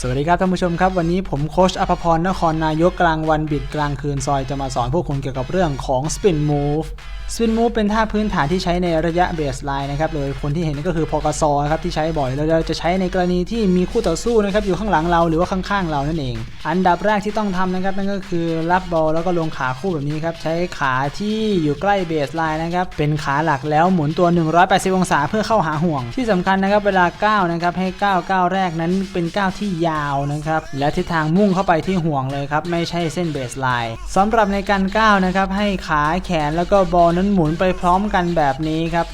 สวัสดีครับท่านผู้ชมครับ วันนี้ผมโคชอภพรนครนายกกลางวันบิดกลางคืนซอยจะมาสอนพวกคุณเกี่ยวกับเรื่องของ Spin Move Spin Move เป็นท่าพื้นฐานที่ใช้ในระยะเบสไลน์นะครับ โดยคนที่เห็นก็คือพอกซนะครับที่ใช้บ่อย แล้วเราจะใช้ในกรณีที่มีคู่ต่อสู้นะครับอยู่ข้างหลังเราหรือว่าข้างๆเรานั่นเอง อันดับแรกที่ต้องทำนะครับนั่นก็คือรับบอลแล้วก็ลงขาคู่แบบนี้ครับ ใช้ขาที่อยู่ใกล้เบสไลน์นะครับ เป็นขาหลักแล้วหมุนตัว 180 องศาเพื่อเข้าหาห่วง ที่สำคัญนะครับเวลาก้าวนะครับให้ก้าวก้าวแรกนั้นเป็นก้าวที่ยาวนะครับ และทิศทางมุ่งเข้าไปที่ห่วงเลยครับไม่ใช่เส้นเบสไลน์สำหรับในการก้าวนะครับให้ขาแขนแล้วก็บอลนั้นหมุนไปพร้อมกันแบบนี้ครับ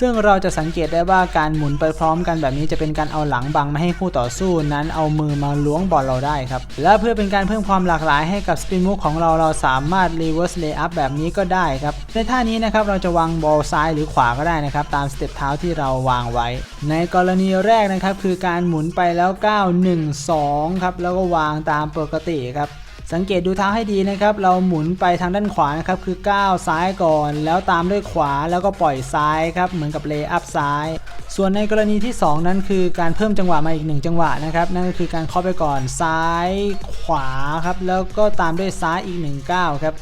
ซึ่งเราจะสังเกตได้ว่าการหมุนไปพร้อมกันแบบนี้จะเป็นการเอาหลังบังไม่ให้คู่ต่อสู้นั้นเอามือมาล้วงบอลเราได้ครับ และเพื่อเป็นการเพิ่มความหลากหลายให้กับสปินมุกของเราเราสามารถ reverse lay up แบบนี้ก็ได้ครับ ในท่านี้นะครับเราจะวางบอลซ้ายหรือขวาก็ได้นะครับตามสเต็ปเท้าที่เราวางไว้ ในกรณีแรกนะครับคือการหมุนไปแล้ว 9 1 2 ครับแล้วก็วางตามปกติครับ สังเกตดูเท้าให้ดีนะครับ เราหมุนไปทางด้านขวานะครับ คือก้าวซ้ายก่อน แล้วตามด้วยขวาแล้วก็ปล่อยซ้ายครับ เหมือนกับเลย์อัพซ้าย ส่วนในกรณีที่ 2 นั้นคือการเพิ่มจังหวะมาอีก 1 จังหวะนะครับ นั่นก็คือการเคาะไปก่อนซ้ายขวาครับ แล้วก็ตามด้วยซ้ายอีก1ก้าวครับ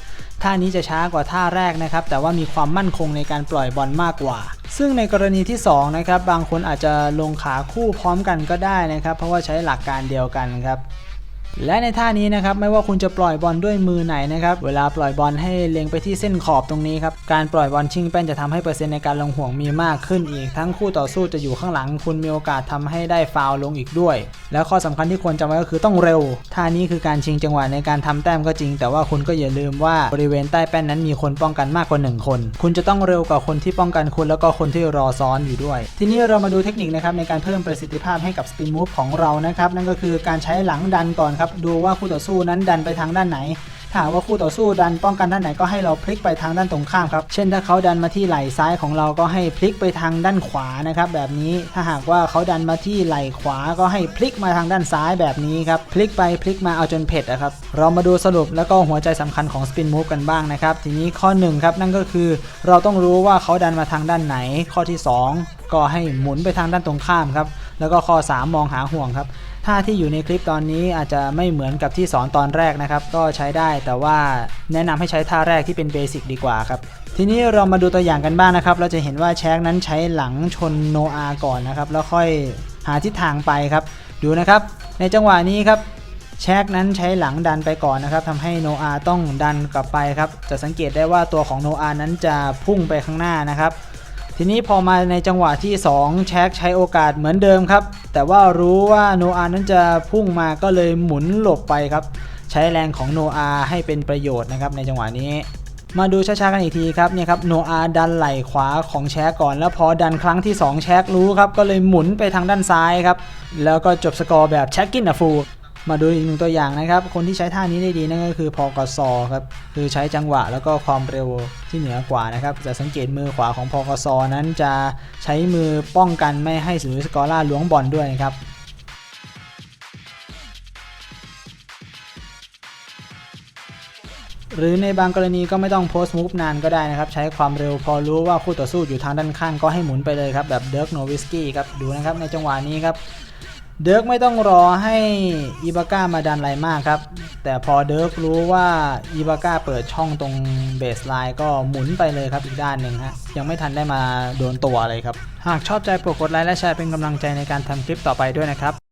ท่านี้จะช้ากว่าท่าแรกนะครับ แต่ว่ามีความมั่นคงในการปล่อยบอลมากกว่า ซึ่งในกรณีที่ 2 นะครับ บางคนอาจจะลงขาคู่พร้อมกันก็ได้นะครับ เพราะว่าใช้หลักการเดียวกันครับ และในท่านี้นะครับไม่ว่าคุณจะปล่อยบอลด้วยมือไหนนะครับเวลาปล่อยบอลให้เล็งไปที่เส้นขอบตรงนี้ครับการปล่อยบอลชิงแป้นจะทำให้เปอร์เซ็นต์ในการลงห่วงมีมากขึ้นอีก ทั้งคู่ต่อสู้จะอยู่ข้างหลัง คุณมีโอกาสทำให้ได้ฟาวลงอีกด้วย แล้วข้อสำคัญที่ควรจำไว้ก็คือต้องเร็วท่านี้คือการชิงจังหวะในการทำแต้มก็จริง แต่ว่าคุณก็อย่าลืมว่าบริเวณใต้แป้นนั้นมีคนป้องกันมากกว่า 1 คน คุณจะต้องเร็วกว่าคนที่ป้องกันคุณแล้วก็คนที่รอซ้อนอยู่ด้วย ทีนี้เรามาดูเทคนิคนะครับในการเพิ่มประสิทธิภาพให้กับสปินมูฟของเรานะครับนั่นก็คือการใช้หลังดันก่อนครับดูว่าคู่ต่อสู้นั้นดันไปทางด้านไหน ถ้าหากว่าคู่ต่อสู้ดันป้องกันด้านไหนก็ให้เราพลิกไปทางด้านตรงข้ามครับ เช่นถ้าเขาดันมาที่ไหล่ซ้ายของเราก็ให้พลิกไปทางด้านขวานะครับแบบนี้ ถ้าหากว่าเขาดันมาที่ไหล่ขวาก็ให้พลิกมาทางด้านซ้ายแบบนี้ครับ พลิกไปพลิกมาเอาจนเผ็ดนะครับ เรามาดูสรุปแล้วก็หัวใจสำคัญของสปินมูฟกันบ้างนะครับ ทีนี้ข้อหนึ่งครับนั่นก็คือเราต้องรู้ว่าเขาดันมาทางด้านไหน ข้อที่สองก็ให้หมุนไปทางด้านตรงข้ามครับ แล้วก็ข้อ 3 มองหาห่วงครับ ท่าที่อยู่ในคลิปตอนนี้อาจจะไม่เหมือนกับที่สอนตอนแรกนะครับ ก็ใช้ได้แต่ว่าแนะนำให้ใช้ท่าแรกที่เป็นเบสิกดีกว่าครับทีนี้เรามาดูตัวอย่างกันบ้างนะครับ เราจะเห็นว่าแชกนั้นใช้หลังชนโนอาก่อนนะครับ แล้วค่อยหาทิศทางไปครับ ดูนะครับ ในจังหวะนี้ครับแชกนั้นใช้หลังดันไปก่อนนะครับทำให้โนอาต้องดันกลับไปครับ จะสังเกตได้ว่าตัวของโนอานั้นจะพุ่งไปข้างหน้านะครับ ทีนี้พอมาในจังหวะที่ 2 แช็คใช้โอกาสเหมือนเดิมครับ แต่ว่ารู้ว่าโนอานั้นจะพุ่งมาก็เลยหมุนหลบไปครับ ใช้แรงของโนอาให้เป็นประโยชน์นะครับในจังหวะนี้ มาดูช้าๆกันอีกทีครับเนี่ยครับโนอาดันไหล่ขวาของแช็คก่อน แล้วพอดันครั้งที่ 2 แช็ครู้ครับก็เลยหมุนไปทางด้านซ้ายครับแล้วก็จบสกอร์แบบแช็คกินอะฟู มาดูอีกหนึ่งตัวอย่างนะครับ คนที่ใช้ท่านี้ได้ดีนั่นก็คือพอกสครับ คือใช้จังหวะแล้วก็ความเร็วที่เหนือกว่านะครับ จะสังเกตมือขวาของพอกสนั้นจะใช้มือป้องกันไม่ให้สุริสกอร่าล้วงบอลด้วยนะครับหรือในบางกรณีก็ไม่ต้องโพสต์มูฟนานก็ได้นะครับ ใช้ความเร็วพอรู้ว่าคู่ต่อสู้อยู่ทางด้านข้างก็ให้หมุนไปเลยครับ แบบเดิร์กโนวิสกี้ครับ ดูนะครับในจังหวะนี้ครับ เดิร์กไม่ต้องรอให้อีบาก้ามาดันไรมากครับ แต่พอเดิร์กรู้ว่าอีบาก้าเปิดช่องตรงเบสไลน์ก็หมุนไปเลยครับอีกด้านหนึ่งฮะ ยังไม่ทันได้มาโดนตัวเลยครับ หากชอบใจโปรดกดไลค์และแชร์เป็นกำลังใจในการทำคลิปต่อไปด้วยนะครับ